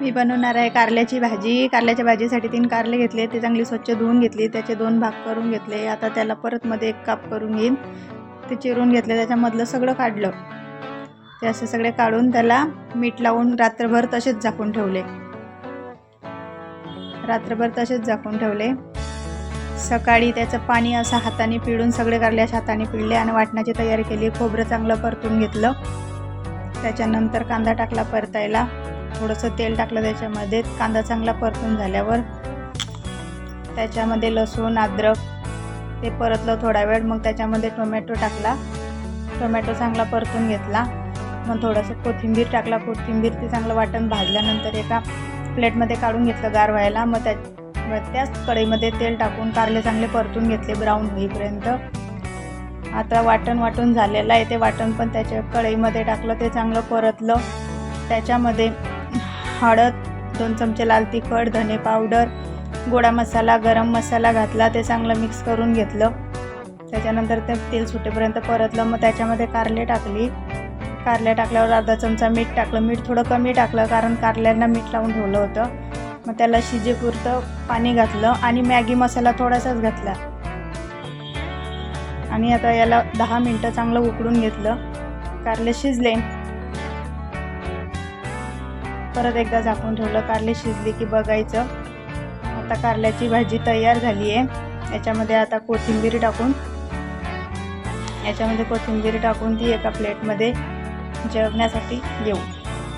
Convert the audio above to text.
मी बनवणार आहे कारल्याची भाजी. कारल्याच्या भाजीसाठी तीन कारले घेतले. ते चांगली स्वच्छ धुवून घेतली. त्याचे दोन भाग करून घेतले. आता त्याला परत मध्ये एक काप करून घेईन. ते चिरून घेतले. त्याच्यामधलं सगळं काढलं. ते असे सगळे काढून त्याला मीठ लावून रात्रभर तसेच झाकून ठेवले. रात्रभर तसेच झाकून ठेवले. सकाळी त्याचं पाणी असं हाताने पिळून सगळे कारले अशा हाताने पिळले आणि वाटण्याची तयारी केली. खोबरं चांगलं परतून घेतलं. त्याच्यानंतर कांदा टाकला परतायला. थोडंसं तेल टाकलं त्याच्यामध्ये. कांदा चांगला परतून झाल्यावर त्याच्यामध्ये लसूण अद्रक ते परतलं थोडा वेळ. मग त्याच्यामध्ये टोमॅटो टाकला. टोमॅटो चांगला परतून घेतला. मग थोडंसं कोथिंबीर टाकला. कोथिंबीर ते चांगलं वाटण भाजल्यानंतर एका प्लेटमध्ये काढून घेतलं गार व्हायला मग त्या मग त्याच कढईमध्ये तेल टाकून कारले चांगले परतून घेतले ब्राऊन होईपर्यंत. आता वाटण वाटून झालेलं आहे. ते वाटण पण त्याच्या कढईमध्ये टाकलं. ते चांगलं परतलं. त्याच्यामध्ये हळद दोन चमचे लाल तिखट धने पावडर गोडा मसाला गरम मसाला घातला ते चांगलं मिक्स करून घेतलं. त्याच्यानंतर ते तेल सुटेपर्यंत परतलं मग त्याच्यामध्ये कारले टाकली. कारले टाकल्यावर अर्धा चमचा मीठ टाकलं. मीठ थोडं कमी टाकलं कारण कारल्यांना मीठ लावून ठेवलं होतं. मग त्याला शिजेपुरतं पाणी घातलं आणि मॅगी मसाला थोडासाच घातला. आणि आता याला दहा मिनटं चांगलं उकडून घेतलं. कारले शिजले. परत एकदा झाकून ठेवलं कारले शिजली की बघायचं. आता कारल्याची भाजी तयार झाली आहे याच्यामध्ये आता कोथिंबीर टाकून याच्यामध्ये कोथिंबीर टाकून ती एका प्लेटमध्ये जेवण्यासाठी देऊ.